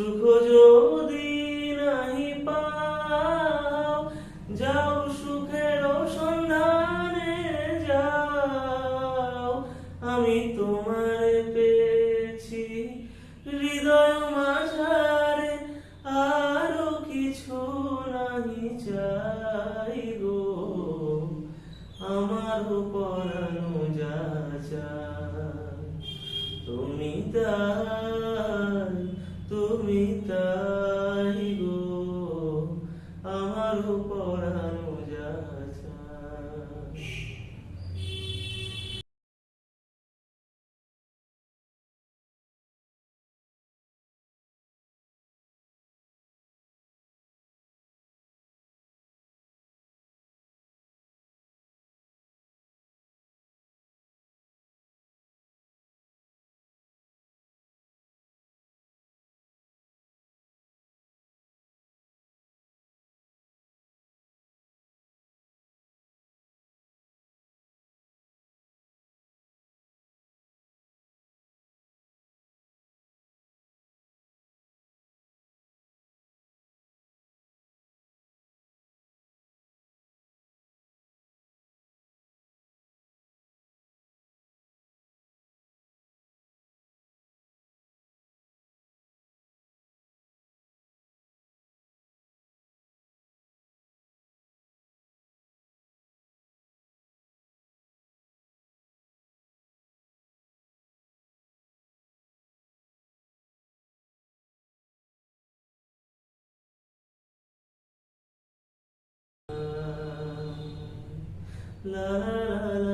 সুখ যদি নাহি পাও, যাও সুখের সন্ধানে যাও। আমি তোমার পেয়েছি হৃদয় মাঝারে, আরও কিছু নাহি চাই গো। আমার পরানো যা তুমি তা তাই গো আমার পড়ানো la la la